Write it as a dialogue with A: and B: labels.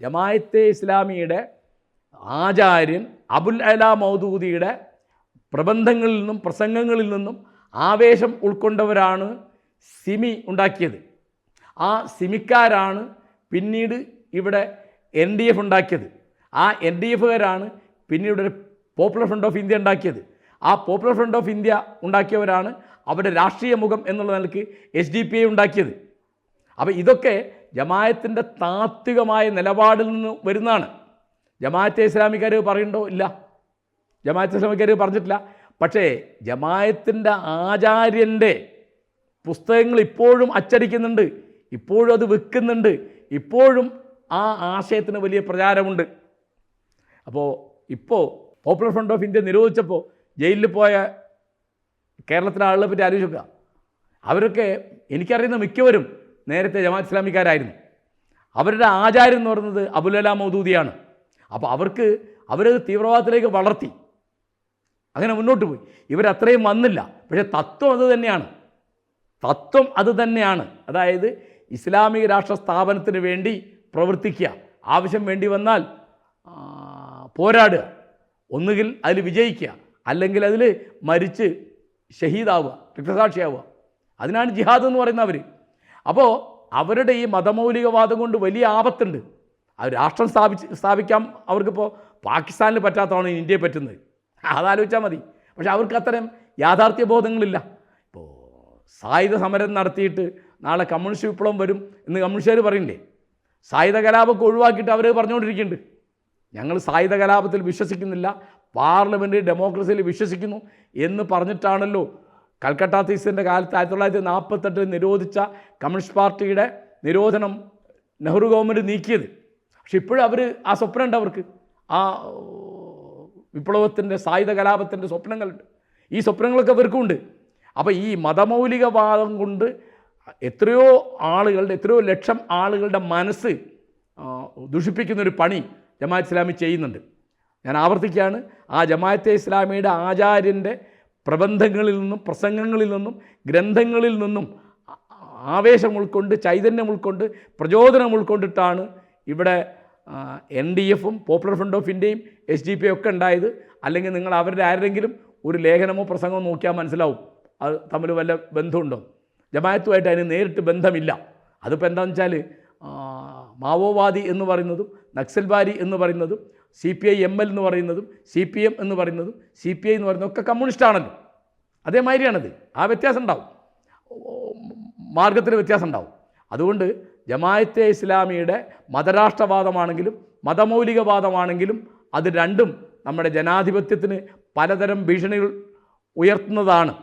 A: ജമായത്തെ ഇസ്ലാമിയുടെ ആചാര്യൻ അബുൽ അല മൗദൂദിയുടെ പ്രബന്ധങ്ങളിൽ നിന്നും പ്രസംഗങ്ങളിൽ നിന്നും ആവേശം ഉൾക്കൊണ്ടവരാണ് സിമി ഉണ്ടാക്കിയത്. ആ സിമിക്കാരാണ് പിന്നീട് ഇവിടെ എൻ ഡി എഫ് ഉണ്ടാക്കിയത്. ആ എൻ ഡി എഫുകാരാണ് പിന്നീട് പോപ്പുലർ ഫ്രണ്ട് ഓഫ് ഇന്ത്യ ഉണ്ടാക്കിയത്. ആ പോപ്പുലർ ഫ്രണ്ട് ഓഫ് ഇന്ത്യ ഉണ്ടാക്കിയവരാണ് അവരുടെ രാഷ്ട്രീയ മുഖം എന്നുള്ള നിലയ്ക്ക് എസ് ഡി പി ഐ ഉണ്ടാക്കിയത്. അപ്പോൾ ഇതൊക്കെ ജമായത്തിന്റെ താത്വികമായ നിലപാടിൽ നിന്ന് വരുന്നതാണ്. ജമാഅത്തെ ഇസ്ലാമിക്കാർ പറയുന്നുണ്ടോ? ഇല്ല. ജമാഅത്തെ ഇസ്ലാമിക്കാർ പറഞ്ഞിട്ടില്ല. പക്ഷേ ജമായത്തിന്റെ ആചാര്യന്റെ പുസ്തകങ്ങൾ ഇപ്പോഴും അച്ചടിക്കുന്നുണ്ട്. ഇപ്പോഴും അത് വിൽക്കുന്നുണ്ട് ഇപ്പോഴും ആ ആശയത്തിന് വലിയ പ്രചാരമുണ്ട്. അപ്പോൾ ഇപ്പോൾ പോപ്പുലർ ഫ്രണ്ട് ഓഫ് ഇന്ത്യ നിരോധിച്ചപ്പോൾ ജയിലിൽ പോയ കേരളത്തിലെ ആളുകളെ പറ്റി ആലോചിക്കുക അവരൊക്കെ എനിക്കറിയുന്ന മിക്കവരും നേരത്തെ ജമാഅത്ത് ഇസ്ലാമിക്കാരായിരുന്നു. അവരുടെ ആചാരം എന്ന് പറയുന്നത് അബുലല മൗദൂദിയാണ്. അപ്പോൾ അവർക്ക് അവരത് തീവ്രവാദത്തിലേക്ക് വളർത്തി. അങ്ങനെ മുന്നോട്ട് പോയി. ഇവരത്രയും വന്നില്ല. പക്ഷേ തത്വം അത് തന്നെയാണ്. തത്വം അത് തന്നെയാണ്. അതായത് ഇസ്ലാമിക രാഷ്ട്ര സ്ഥാപനത്തിന് വേണ്ടി പ്രവർത്തിക്കുക. ആവശ്യം വേണ്ടി വന്നാൽ പോരാടുക. ഒന്നുകിൽ അതിൽ വിജയിക്കുക. അല്ലെങ്കിൽ അതിൽ മരിച്ച് ഷഹീദാവുക രക്തസാക്ഷിയാവുക. അതിനാണ് ജിഹാദ് എന്ന് പറയുന്നത് അവർ അപ്പോൾ അവരുടെ ഈ മതമൗലികവാദം കൊണ്ട് വലിയ ആപത്തുണ്ട്. അത് രാഷ്ട്രം സ്ഥാപിച്ച് സ്ഥാപിക്കാം അവർക്കിപ്പോൾ പാകിസ്ഥാനിൽ പറ്റാത്തതാണ് ഇന്ത്യയെ പറ്റുന്നത്. അതാലോചിച്ചാൽ മതി. പക്ഷെ അവർക്ക് അത്തരം യാഥാർത്ഥ്യ ബോധങ്ങളില്ല. ഇപ്പോൾ സായുധ സമരം നടത്തിയിട്ട് നാളെ കമ്മ്യൂണിസ്റ്റ് വിപ്ലവം വരും എന്ന് കമ്മ്യൂണിസ്റ്റുകാർ പറയണ്ടേ? സായുധ കലാപമൊക്കെ ഒഴിവാക്കിയിട്ട് അവർ പറഞ്ഞുകൊണ്ടിരിക്കുന്നുണ്ട്. ഞങ്ങൾ സായുധ കലാപത്തിൽ വിശ്വസിക്കുന്നില്ല. പാർലമെന്റ് ഡെമോക്രസിയിൽ വിശ്വസിക്കുന്നു എന്ന് പറഞ്ഞിട്ടാണല്ലോ കൽക്കട്ട തീസിന്റെ കാലത്ത് ആയിരത്തി തൊള്ളായിരത്തി നാൽപ്പത്തെട്ടിൽ നിരോധിച്ച കമ്മ്യൂണിസ്റ്റ് പാർട്ടിയുടെ നിരോധനം നെഹ്റു ഗവൺമെന്റ് നീക്കിയത്. പക്ഷെ ഇപ്പോഴും അവർ ആ സ്വപ്നമുണ്ട് അവർക്ക്. ആ വിപ്ലവത്തിന്റെ സായുധ കലാപത്തിന്റെ സ്വപ്നങ്ങളുണ്ട്. ഈ സ്വപ്നങ്ങളൊക്കെ ഉണ്ട്. അപ്പോൾ ഈ മതമൗലികവാദം കൊണ്ട് എത്രയോ ആളുകളുടെ എത്രയോ ലക്ഷം ആളുകളുടെ മനസ്സ് ദുഷിപ്പിക്കുന്നൊരു പണി ജമാഅത്ത് ഇസ്ലാമി ചെയ്യുന്നുണ്ട്. ഞാൻ ആവർത്തിക്കുകയാണ്. ആ ജമാഅത്തെ ഇസ്ലാമിയുടെ ആചാര്യന്റെ പ്രബന്ധങ്ങളിൽ നിന്നും പ്രസംഗങ്ങളിൽ നിന്നും ഗ്രന്ഥങ്ങളിൽ നിന്നും ആവേശം ഉൾക്കൊണ്ട് ചൈതന്യം ഉൾക്കൊണ്ട് പ്രചോദനം ഉൾക്കൊണ്ടിട്ടാണ് ഇവിടെ എൻ ഡി എഫും പോപ്പുലർ ഫ്രണ്ട് ഓഫ് ഇന്ത്യയും എസ് ഡി പി ഒക്കെ ഉണ്ടായത്. അല്ലെങ്കിൽ നിങ്ങൾ അവരുടെ ആരെങ്കിലും ഒരു ലേഖനമോ പ്രസംഗമോ നോക്കിയാൽ മനസ്സിലാവും. അത് തമ്മിൽ വല്ല ബന്ധമുണ്ടോ? ജമായത്തുമായിട്ട് അതിന് നേരിട്ട് ബന്ധമില്ല. അതിപ്പോൾ എന്താണെന്ന് വെച്ചാൽ മാവോവാദി എന്ന് പറയുന്നതും നക്സൽബാരി എന്ന് പറയുന്നതും C P I M L എന്ന് പറയുന്നതും സി പി എം എന്ന് പറയുന്നതും സി പി ഐ എന്ന് പറയുന്നതും ഒക്കെ കമ്മ്യൂണിസ്റ്റാണല്ലോ അതേമാതിരിയാണത്. ആ വ്യത്യാസം ഉണ്ടാവും. മാർഗത്തിൽ വ്യത്യാസം ഉണ്ടാവും. അതുകൊണ്ട് ജമായത്തെ ഇസ്ലാമിയുടെ മതരാഷ്ട്രവാദമാണെങ്കിലും മതമൗലികവാദമാണെങ്കിലും അത് രണ്ടും നമ്മുടെ ജനാധിപത്യത്തിന് പലതരം ഭീഷണികൾ ഉയർത്തുന്നതാണ്.